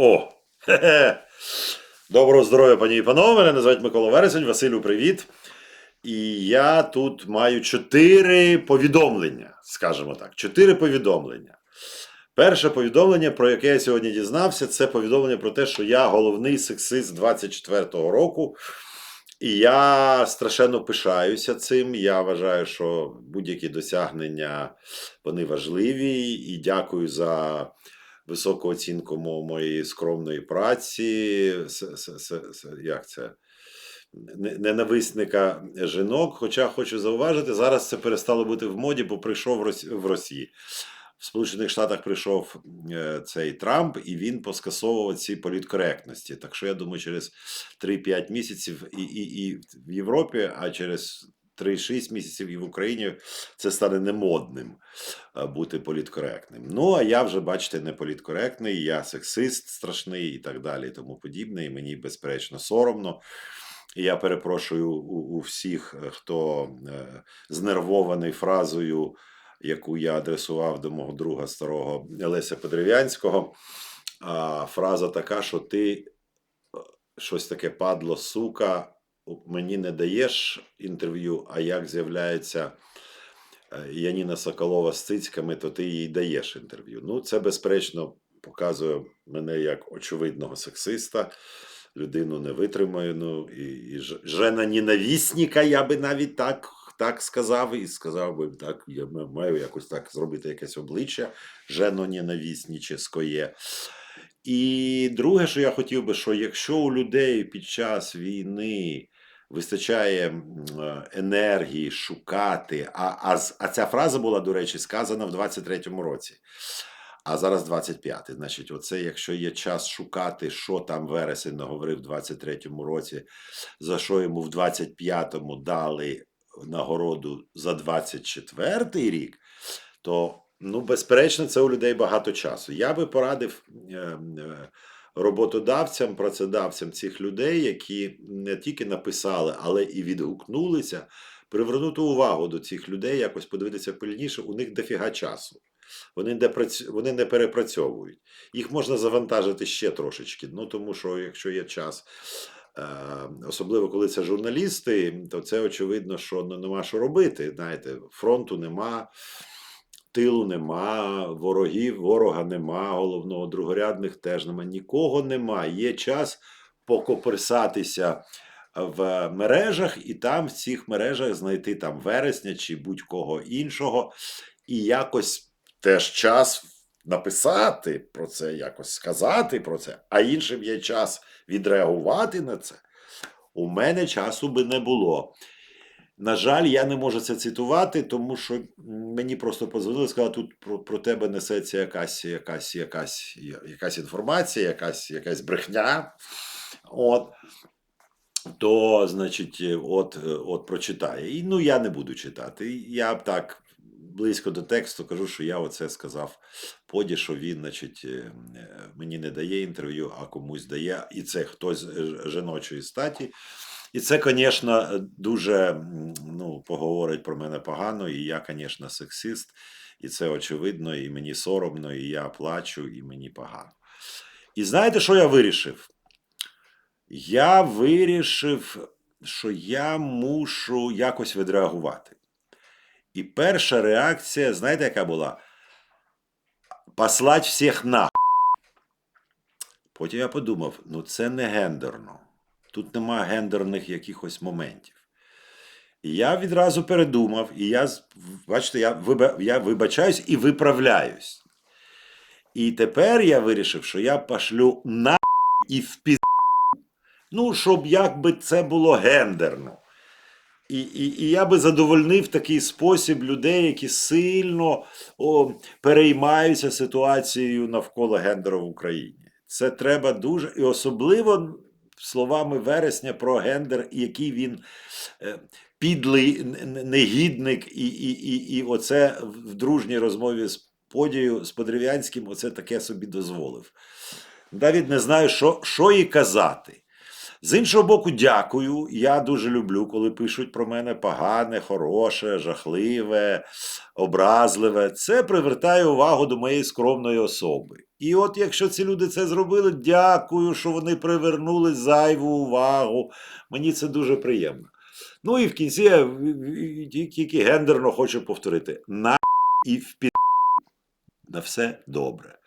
О! Хе-хе. Доброго здоров'я, пані і панове. Мене називають Микола Вересень. Василю, привіт. І я тут маю чотири повідомлення, скажімо так. Чотири повідомлення. Перше повідомлення, про яке я сьогодні дізнався, це повідомлення про те, що я головний сексист 24-го року. І я страшенно пишаюся цим. Я вважаю, що будь-які досягнення вони важливі. І дякую за високу оцінку мо- моєї скромної праці. Як це? Ненависника жінок. Хоча хочу зауважити, зараз це перестало бути в моді, бо прийшов в Росії. В Сполучених Штатах прийшов е, цей Трамп, і він поскасовував ці політкоректності. Так що я думаю, через 3-5 місяців і, і, і в Європі, а через 3-6 місяців і в Україні це стане немодним е, бути політкоректним. Ну, а я вже, бачите, не політкоректний, я сексист страшний і так далі, і тому подібне. І мені, безперечно, соромно. І я перепрошую у, у всіх, е, хто е, знервований фразою, яку я адресував до мого друга старого Леся Подерев'янського. А, фраза така, що ти е, щось таке падло, сука, мені не даєш інтерв'ю, а як з'являється е, Яніна Соколова з цицьками, то ти їй даєш інтерв'ю. Ну, це, безперечно, показує мене як очевидного сексиста, людину не витримаю. Ну, і, і жена ненавісника, я би навіть так, так сказав, і сказав би, так, я маю якось так зробити якесь обличчя жено ненавісніческоє. І друге, що я хотів би, що якщо у людей під час війни вистачає е, енергії шукати, а, а, а ця фраза була, до речі, сказана в 23-му році. А зараз 25-й. Значить, оце якщо є час шукати, що там вересень наговорив в 23-му році, за що йому в 25-му дали нагороду за 24-й рік, то ну, безперечно, це у людей багато часу. Я би порадив е, е, роботодавцям, працедавцям цих людей, які не тільки написали, але і відгукнулися, привернути увагу до цих людей, якось подивитися пильніше, у них дофіга часу. Вони не, прац- вони не перепрацьовують. Їх можна завантажити ще трошечки. Ну тому що якщо є час, е, особливо коли це журналісти, то це очевидно, що нема що робити. Знаєте, фронту нема, тилу нема, ворогів, ворога нема, головного другорядних теж нема. Нікого нема. Є час покоперсатися в мережах, і там в цих мережах знайти там вересня чи будь-кого іншого, і якось теж час написати про це, якось сказати про це, а іншим є час відреагувати на це. У мене часу би не було. На жаль, я не можу це цитувати, тому що мені просто позвонили, сказали, тут про, про тебе несеться якась, якась, якась, якась інформація, якась, якась брехня. От. То, значить, от, от прочитає. І ну я не буду читати. Я б так близько до тексту кажу, що я оце сказав поді, що він, значить, е, мені не дає інтерв'ю, а комусь дає. І це хтось жіночої статі. І це, звісно, дуже ну, поговорить про мене погано, і я, звісно, сексист, і це очевидно, і мені соромно, і я плачу, і мені погано. І знаєте, що я вирішив? Я вирішив, що я мушу якось відреагувати. І перша реакція, знаєте, яка була? Послать всіх на. Потім я подумав: ну це не гендерно. Тут нема гендерних якихось моментів. І я відразу передумав, і я, бачите, я, я вибачаюсь і виправляюсь. І тепер я вирішив, що я пошлю на і в піз... Ну, щоб якби це було гендерно. І, і, і я би задовольнив такий спосіб людей, які сильно о, переймаються ситуацією навколо гендеру в Україні. Це треба дуже, і особливо словами вересня про гендер, який він е, підлий негідник, і, і, і, і оце в дружній розмові з подією з Подрів'янським, оце таке собі дозволив. Навіть не знаю, що, що і казати. З іншого боку, дякую. Я дуже люблю, коли пишуть про мене погане, хороше, жахливе, образливе. Це привертає увагу до моєї скромної особи. І от якщо ці люди це зробили, дякую, що вони привернули зайву увагу. Мені це дуже приємно. Ну і в кінці я тільки гендерно хочу повторити: на і в На все добре.